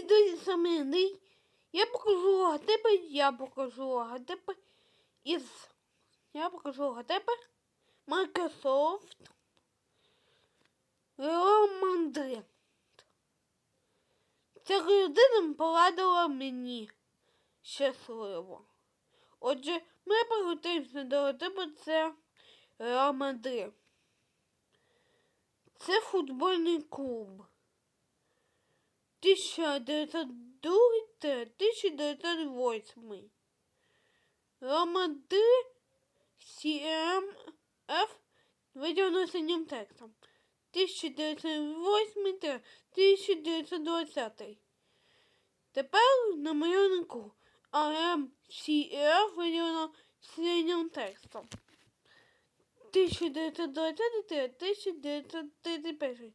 Друзі, саме Андрій. Я покажу логотипи, я покажу логотипи із... Я покажу логотипи Microsoft Real Madrid. Ця людина порадила мені щасливо. Отже, ми приготуємося до логотипу це Real Це футбольний клуб. 1902-1908. Ромади CMF виділено синім текстом. 1908-1920. Тепер на малюнку AMCF виділено синім текстом. 1920-1931.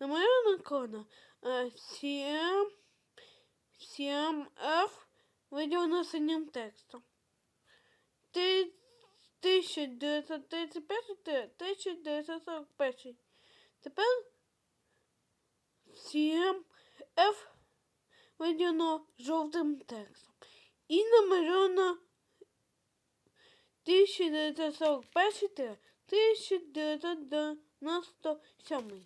На малюнок ікона CM, CMF виділено синім текстом. 1931-1941. Тепер CMF виділено жовтим текстом. І намальовано 1941-1997.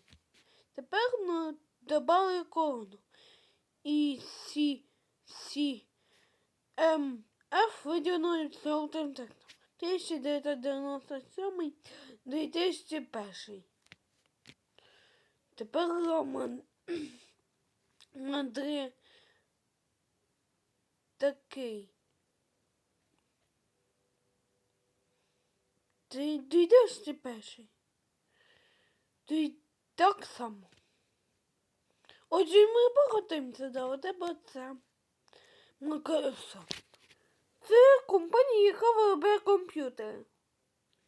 Тепер ми добавили корону. І C, C, M, F виділено жовтим текстом. 1997 2001. Тепер Роман Андрій такий. Ти дійдеш ти перший? Ти так само. Отже, ми поготуємося до тебе це Microsoft. Це компанія, яка виробляє комп'ютери.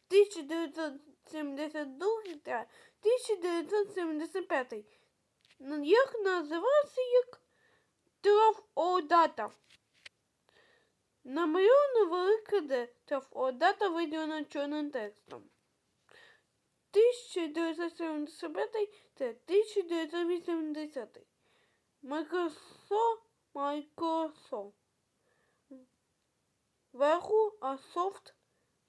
1972 та 1975. Ну, Як називався як Трафодата. Намальовано велике Д. Трафодата виділено чорним текстом. 1975 та 1980. Microsoft, Microsoft. Верху, а софт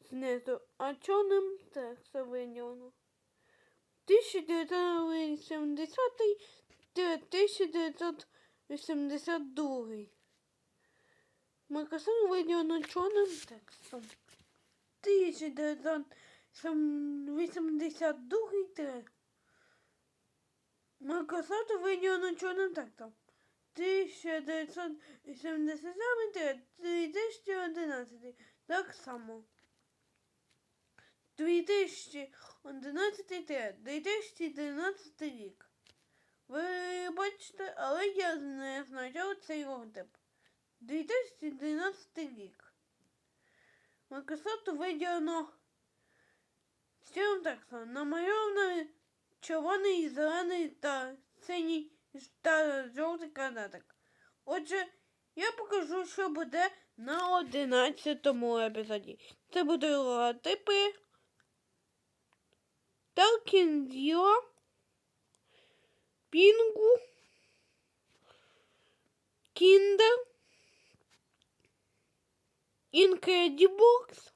знизу, а чорним текстом виділено. 1980 та 1982. Microsoft виділено чорним текстом. 1982 та Microsoft виділено чорним текстом. 1977 2011. Так само. 2011 2013 рік. Ви бачите, але я не знайшов цей логотип. 2012 рік. Microsoft виділено цим текстом намальовано червоний, зелений та синій та жовтий квадратик. Отже, я покажу, що буде на 11 епізоді. Це будуть логотипи Талкінзіо, Пінгу, Кіндер, Incredibox,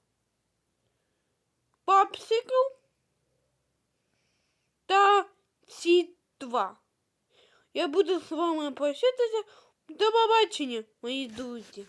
Popsicle та два. Я буду з вами прощатися. До побачення, мої друзі.